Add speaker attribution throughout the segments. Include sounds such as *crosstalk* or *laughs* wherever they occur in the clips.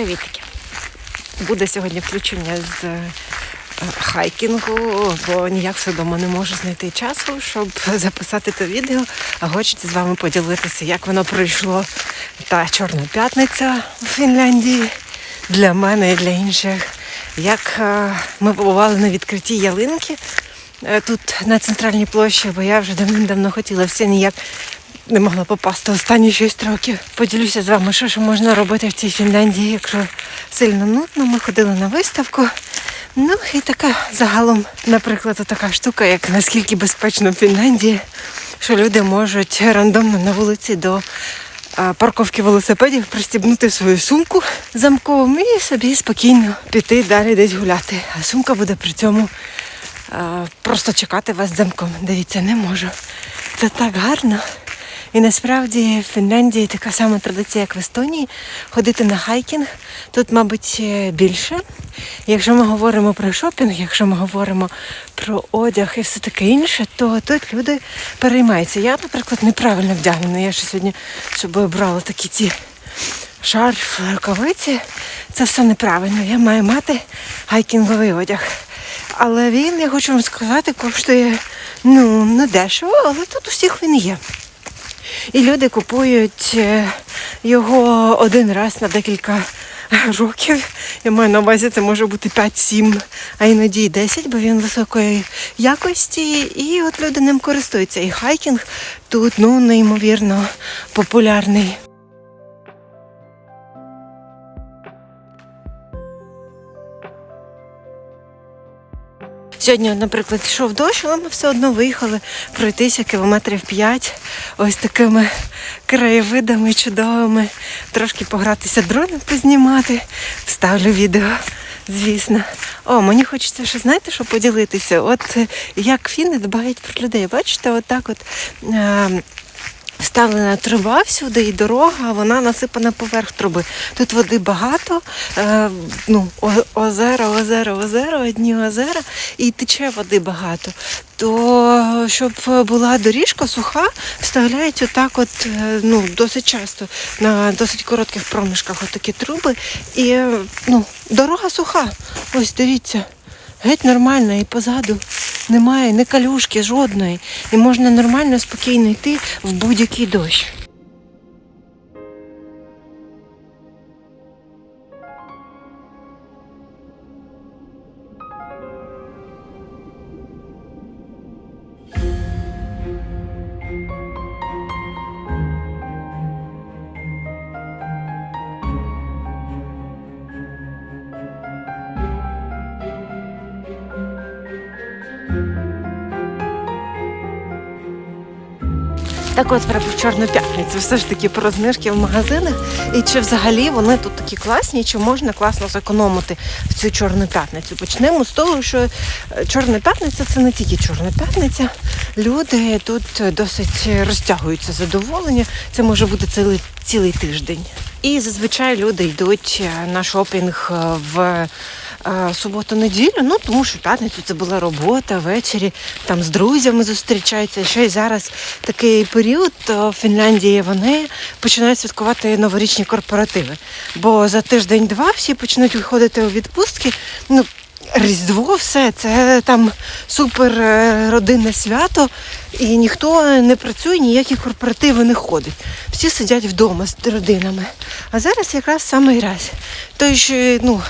Speaker 1: Привітики! Буде сьогодні включення з е, хайкінгу, бо ніяк все вдома не можу знайти часу, щоб *laughs* записати те відео. А хочеться з вами поділитися, як воно пройшло та Чорна п'ятниця у Фінляндії для мене і для інших. Як е, ми побували на відкритті ялинки е, тут на центральній площі, бо я вже давним-давно хотіла все ніяк не могла попасти останні 6 років. Поділюся з вами, що ж можна робити в цій Фінляндії, якщо сильно нудно. Ми ходили на виставку. Ну і така загалом, наприклад, така штука, як наскільки безпечно в Фінляндії, що люди можуть рандомно на вулиці до парковки велосипедів пристібнути свою сумку замковим і собі спокійно піти далі десь гуляти. А сумка буде при цьому просто чекати вас замком. Дивіться, не можу. Це так гарно. І насправді в Фінляндії така сама традиція, як в Естонії, ходити на хайкінг. Тут, мабуть, е, більше. Якщо ми говоримо про шопінг, якщо ми говоримо про одяг і все таке інше, то тут люди переймаються. Я, наприклад, неправильно вдягнена. Я ще сьогодні з собою брала такі ці шарф, рукавиці. Це все неправильно. Я маю мати хайкінговий одяг. Але він, я хочу вам сказати, коштує ну, не дешево, але тут у всіх він є. І люди купують е, його один раз на декілька років. Я маю на увазі, це може бути 5-7, а іноді 10, бо він високої якості. І от люди ним користуються. І хайкінг тут ну, неймовірно популярний. Сьогодні, наприклад, йшов дощ, але ми все одно виїхали пройтися кілометрів 5 ось такими краєвидами чудовими. Трошки погратися дроном познімати. Вставлю відео, звісно. О, мені хочеться ще, знаєте, що поділитися. От е, як фіни дбають про людей. Бачите, отак от. е, Вставлена труба всюди і дорога, вона насипана поверх труби. Тут води багато, е, ну, озера, озера, озера, одні озера, і тече води багато. То щоб була доріжка суха, вставляють отак, от, е, ну, досить часто, на досить коротких проміжках отакі труби. І ну, дорога суха. Ось дивіться. Геть нормально і позаду немає ні калюшки жодної. І можна нормально, спокійно йти в будь-який дощ. Так от про Чорну п'ятницю, все ж таки про знижки в магазинах. І чи взагалі вони тут такі класні, чи можна класно зекономити в цю чорну п'ятницю? Почнемо з того, що е, Чорна п'ятниця це не тільки Чорна п'ятниця. Люди тут досить розтягуються задоволення. Це може бути цілий, цілий тиждень. І зазвичай люди йдуть е, на шопінг е, в е, суботу-неділю, ну тому що п'ятницю це була робота, ввечері там з друзями зустрічаються. Ще й зараз такий період в Фінляндії вони починають святкувати новорічні корпоративи. Бо за тиждень-два всі почнуть виходити у відпустки. Ну, Різдво, все, це там супер е, родинне свято, і ніхто не працює, ніякі корпоративи не ходить. Всі сидять вдома з родинами. А зараз якраз самий раз. Той що, ну,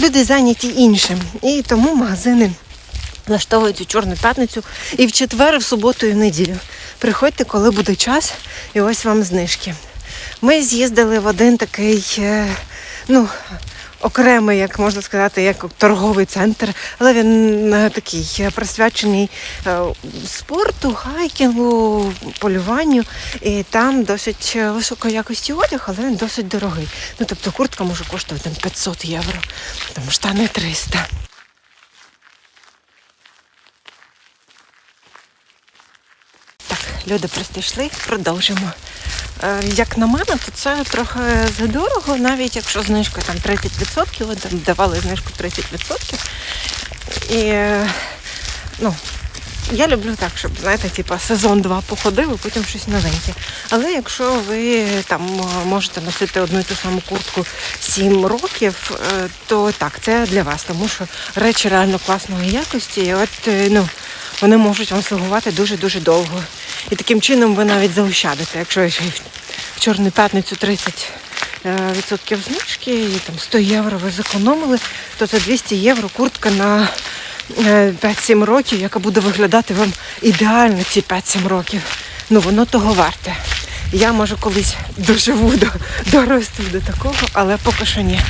Speaker 1: люди зайняті іншим. І тому магазини влаштовують у чорну п'ятницю і в четвер, і в суботу, і в неділю. Приходьте, коли буде час, і ось вам знижки. Ми з'їздили в один такий, е, ну, окремий, як можна сказати, як торговий центр, але він е, такий е, присвячений е, спорту, хайкінгу, полюванню. І там досить високої якості одяг, але він досить дорогий. Ну, тобто куртка може коштувати 500 євро, там штани 300. Так, люди просто йшли, продовжимо. Е, Як на мене, то це трохи задорого, навіть якщо знижка там 30%, от там давали знижку 30%. І ну, Я люблю так, щоб, знаєте, типу, сезон два походив і потім щось новеньке. Але якщо ви там е, можете носити одну і ту саму куртку 7 років, е, то так, це для вас, тому що речі реально класної якості. І от ну, вони можуть вам слугувати дуже-дуже довго. І таким чином ви навіть заощадите, якщо в Чорну п'ятницю 30 е, відсотків знижки і там 100 євро ви зекономили, то за 200 євро куртка на е, 5-7 років, яка буде виглядати вам ідеально ці 5-7 років. Ну воно того варте. Я може колись доживу до доросту до такого, але поки що ні.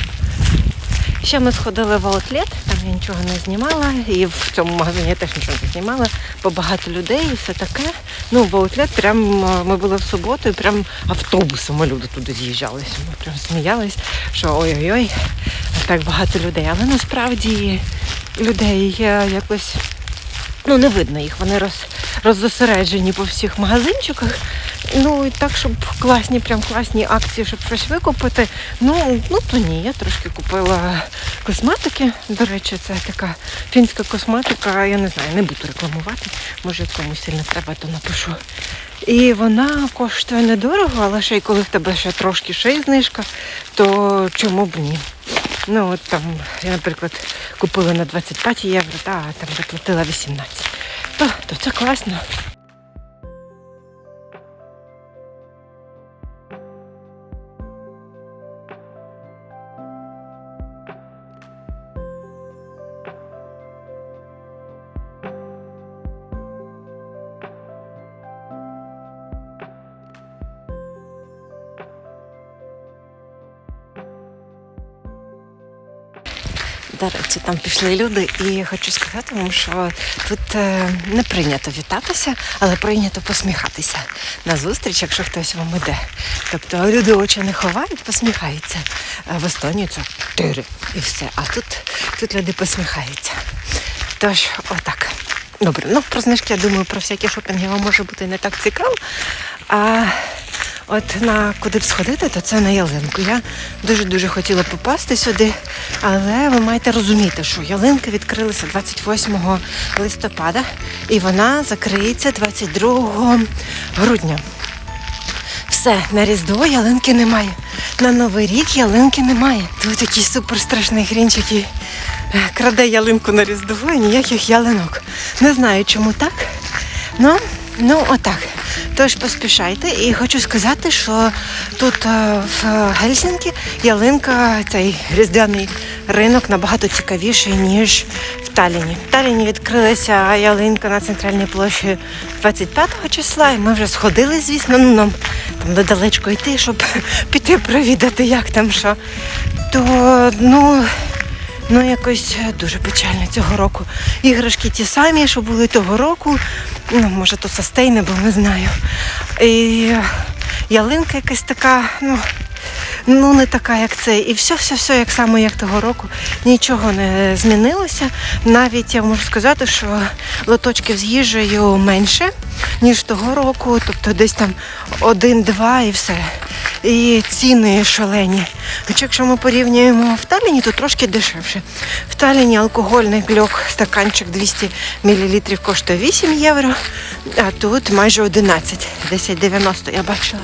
Speaker 1: Ще ми сходили в аутлет, там я нічого не знімала, і в цьому магазині я теж нічого не знімала, бо багато людей і все таке. Ну, в аутлет прям е, ми були в суботу, і прям автобусами люди туди з'їжджалися. Ми прям сміялись, що ой-ой-ой, так багато людей. Але насправді людей якось ну не видно їх, вони роз, роззосереджені по всіх магазинчиках. Ну і так, щоб класні, прям класні акції, щоб щось викупити. Ну, ну то ні, я трошки купила косметики. До речі, це така фінська косметика, я не знаю, не буду рекламувати. Може, комусь сильно треба, то напишу. І вона коштує недорого, але ще й коли в тебе ще трошки ще й знижка, то чому б ні? Ну от там, я, наприклад, купила на 25 євро, та там заплатила 18. То, то це класно. Там пішли люди, і хочу сказати вам, що тут е, не прийнято вітатися, але прийнято посміхатися на зустріч, якщо хтось вам іде. Тобто люди очі не ховають, посміхаються. В Естонії це тири і все. А тут, тут люди посміхаються. Тож, отак. Добре, ну про знижки, я думаю, про всякі шопінги вам може бути не так цікаво. А от на куди б сходити, то це на ялинку. Я дуже-дуже хотіла попасти сюди, але ви маєте розуміти, що ялинки відкрилися 28 листопада і вона закриється 22 грудня. Все, на Різдво ялинки немає. На Новий рік ялинки немає. Тут такий супер страшний грінч, який е, краде ялинку на Різдво і ніяких ялинок. Не знаю, чому так. Ну, ну отак. Тож поспішайте. І хочу сказати, що тут е, в Гельсінкі ялинка, цей різдвяний ринок набагато цікавіший, ніж в Талліні. В Талліні відкрилася ялинка на центральній площі 25 числа, і ми вже сходили, звісно, ну нам там недалечко йти, щоб *laughs* піти провідати, як там що. То ну. Ну, якось дуже печально цього року. Іграшки ті самі, що були того року. Ну, може, то sustainable, не знаю. І ялинка якась така, ну, ну не така, як це. І все, все, все, як само, як того року. Нічого не змінилося. Навіть я можу сказати, що лоточків з їжею менше, ніж того року. Тобто десь там один-два і все. І ціни шалені. Хоча якщо ми порівнюємо в Талліні, то трошки дешевше. В Талліні алкогольний гльок, стаканчик 200 мл коштує 8 євро, а тут майже 11, 10,90 я бачила.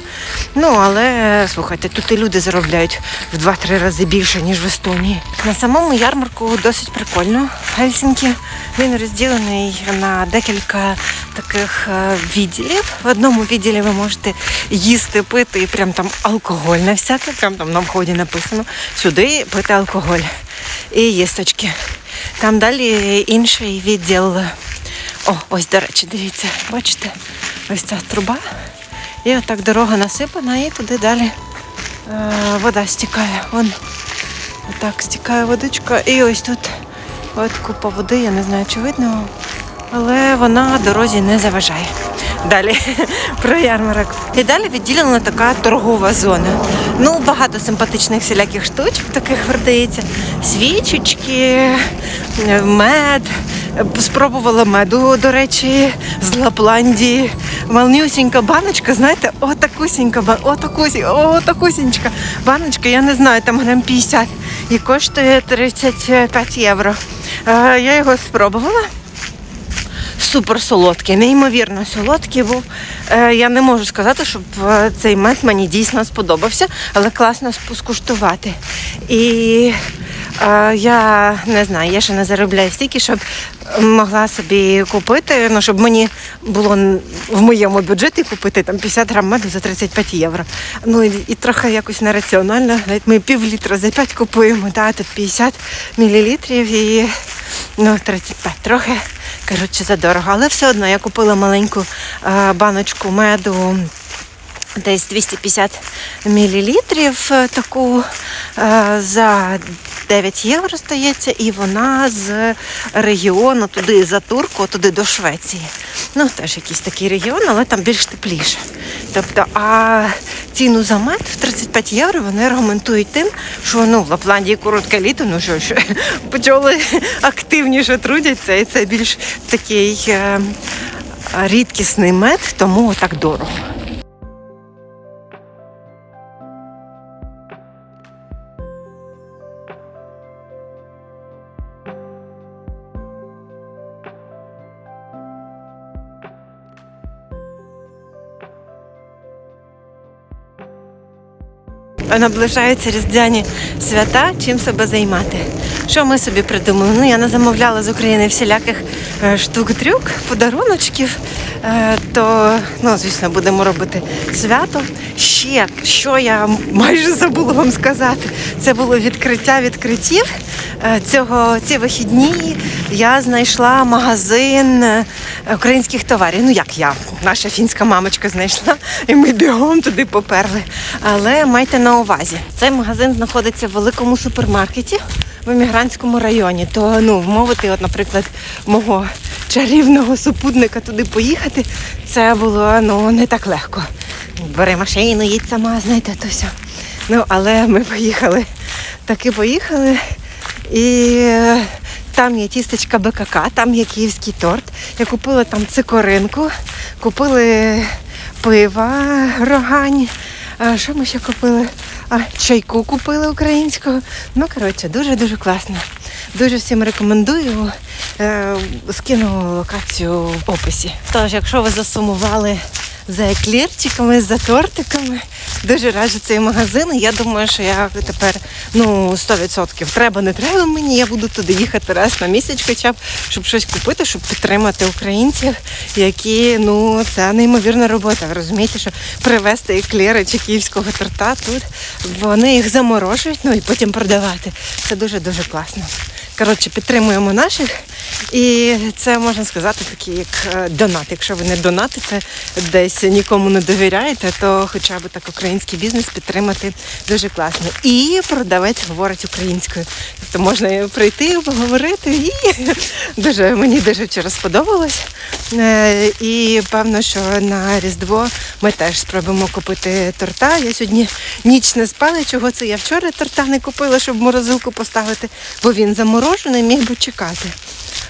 Speaker 1: Ну, але слухайте, тут і люди заробляють в 2-3 рази більше, ніж в Естонії. На самому ярмарку досить прикольно. Гельсінкі. Він розділений на декілька таких е, відділів. В одному відділі ви можете їсти, пити і прям там алкогольне всяке, прям там на вході написано. Сюди пити алкоголь і їсточки. Там далі інший відділ. О, ось, до речі, дивіться, бачите, ось ця труба. І отак дорога насипана, і туди далі е, вода стікає. Вон отак стікає водичка. І ось тут от купа води, я не знаю, чи видно, але вона дорозі не заважає. Далі *laughs* про ярмарок. І далі відділена така торгова зона. Ну, багато симпатичних всіляких штучок таких продається. Свічечки, мед. Спробувала меду, до речі, з Лапландії. Малнюсінька баночка, знаєте, отакусінька, отакусі, отакусінька баночка, я не знаю, там грам 50 і коштує 35 євро. Е, Я його спробувала. Супер солодкий, неймовірно солодкий був. Е, я не можу сказати, щоб е, цей мед мені дійсно сподобався, але класно скуштувати. І е, я не знаю, я ще не заробляю стільки, щоб могла собі купити, ну щоб мені було в моєму бюджеті купити там 50 грам меду за 35 євро. Ну і, і трохи якось нераціонально. Навіть ми пів літра за 5 купуємо, да, тут 50 мілілітрів і ну, 35 трохи. Коротше, задорого. Але все одно я купила маленьку е, баночку меду десь 250 мілілітрів е, таку е, за 9 євро стається, і вона з регіону туди за Турку, туди до Швеції. Ну, теж якийсь такий регіон, але там більш тепліше. Тобто, а ціну за мед в 35 євро вони аргументують тим, що ну, в Лапландії коротке літо, ну що ж, *laughs* пчоли активніше трудяться, і це більш такий е, рідкісний мед, тому так дорого. Наближаються різдвяні свята, чим себе займати. Що ми собі придумали? Ну, я не замовляла з України всіляких е, штук-трюк, подаруночків. Е, То, ну, звісно, будемо робити свято. Ще, що я майже забула вам сказати, це було відкриття відкриттів. Е, Цього, ці вихідні я знайшла магазин е, українських товарів. Ну як я, наша фінська мамочка знайшла, і ми бігом туди поперли. Але майте на увазі, цей магазин знаходиться в великому супермаркеті в емігрантському районі. То ну, вмовити, от, наприклад, мого чарівного супутника туди поїхати, це було ну, не так легко. Бери машину, їдь сама, знаєте, то все. Ну, але ми поїхали. Таки поїхали. І е, там є тістечка БКК, там є київський торт. Я купила там цикоринку, купили пива рогань. А що ми ще купили? А, чайку купили українського. Ну, коротше, дуже-дуже класно. Дуже всім рекомендую. Е, скину локацію в описі. Тож, якщо ви засумували за еклірчиками, за тортиками, дуже раджу цей магазин. Я думаю, що я тепер ну 100% треба, не треба мені. Я буду туди їхати раз на місяць, хоча б щоб щось купити, щоб підтримати українців, які ну це неймовірна робота. Ви розумієте, що привезти еклери чи київського торта тут вони їх заморожують, ну і потім продавати. Це дуже дуже класно. Коротше, підтримуємо наших. І це можна сказати такий як е, донат. Якщо ви не донатите десь нікому не довіряєте, то хоча б так український бізнес підтримати дуже класно. І продавець говорить українською. Тобто можна прийти, поговорити і *laughs* дуже мені дуже вчора сподобалось. Е, І певно, що на Різдво ми теж спробуємо купити торта. Я сьогодні ніч не спала. Чого це я вчора торта не купила, щоб морозилку поставити, бо він заморожений, міг би чекати.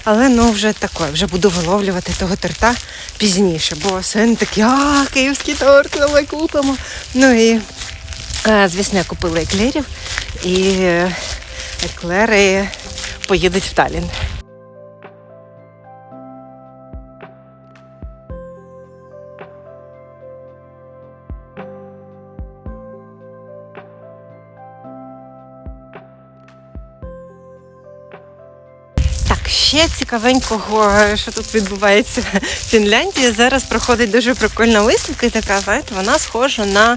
Speaker 1: Але ну вже таке, вже буду виловлювати того торта пізніше, бо син такий, а, київський торт, давай купимо. Ну і, е, звісно, я купила еклерів, і е, еклери поїдуть в Талін. Ще цікавенького, е, що тут відбувається в Фінляндії. Зараз проходить дуже прикольна виставка, і така, знаєте, вона схожа на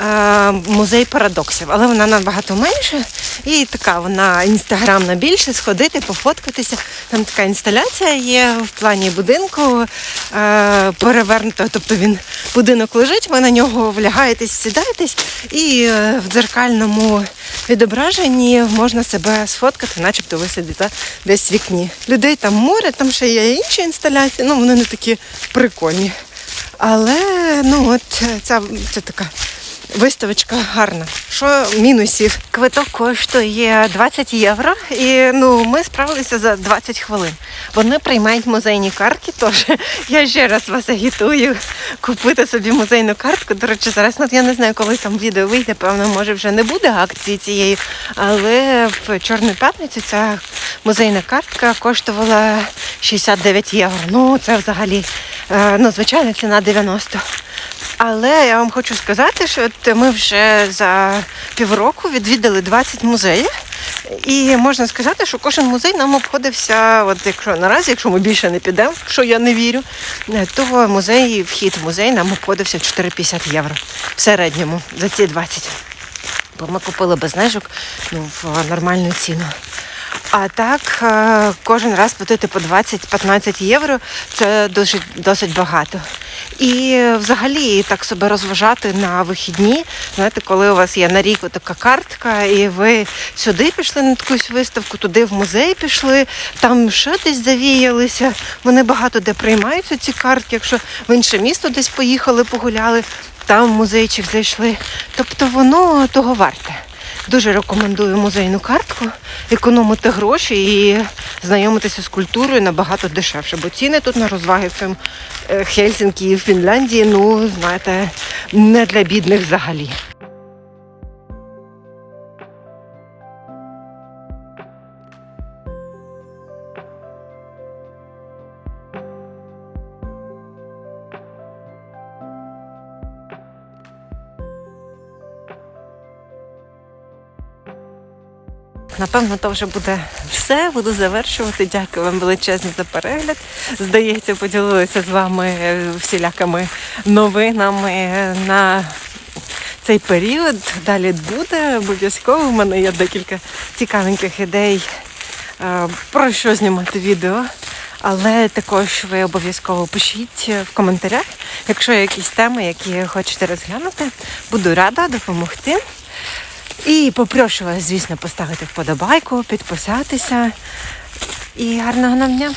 Speaker 1: е, музей парадоксів, але вона набагато менша. І така вона інстаграмна. Більше, сходити, пофоткатися. Там така інсталяція є в плані будинку е, перевернутого, тобто він будинок лежить, ви на нього влягаєтесь, сідаєтесь, і е, в дзеркальному відображенні можна себе сфоткати, начебто ви сидите десь в вікні. Людей там море, там ще є інші інсталяції, ну вони не такі прикольні. Але ну от ця, це така виставочка гарна. Що мінусів? Квиток коштує 20 євро, і ну ми справилися за 20 хвилин. Вони приймають музейні картки, тож я ще раз вас агітую купити собі музейну картку. До речі, зараз ну, я не знаю, коли там відео вийде, певно, може вже не буде акції цієї, але в Чорну п'ятницю ця музейна картка коштувала 69 євро. Ну, це взагалі, е, ну, звичайно, ціна 90. Але я вам хочу сказати, що от ми вже за півроку відвідали 20 музеїв. І можна сказати, що кожен музей нам обходився, от якщо наразі, якщо ми більше не підемо, що я не вірю, е, то музей, вхід в музей нам обходився 4,50 євро в середньому за ці 20. Бо ми купили без знижок ну, в нормальну ціну. А так, е, кожен раз платити по 20-15 євро це досить, досить багато. І взагалі так себе розважати на вихідні. Знаєте, коли у вас є на рік така картка, і ви сюди пішли на якусь виставку, туди в музей пішли, там ще десь завіялися. Вони багато де приймаються ці картки. Якщо в інше місто десь поїхали, погуляли, там в музейчик зайшли. Тобто воно того варте. Дуже рекомендую музейну картку, економити гроші і знайомитися з культурою набагато дешевше, бо ціни тут на розваги в цьому е, Хельсінкі і в Фінляндії, ну, знаєте, не для бідних взагалі. Напевно, то вже буде все. Буду завершувати. Дякую вам величезно за перегляд. Здається, поділилася з вами е, всілякими новинами на цей період. Далі буде обов'язково. У мене є декілька цікавеньких ідей е, про що знімати відео. Але також ви обов'язково пишіть в коментарях, якщо є якісь теми, які хочете розглянути. Буду рада допомогти. І попрошу вас, звісно, поставити вподобайку, підписатися. І гарного нам дня!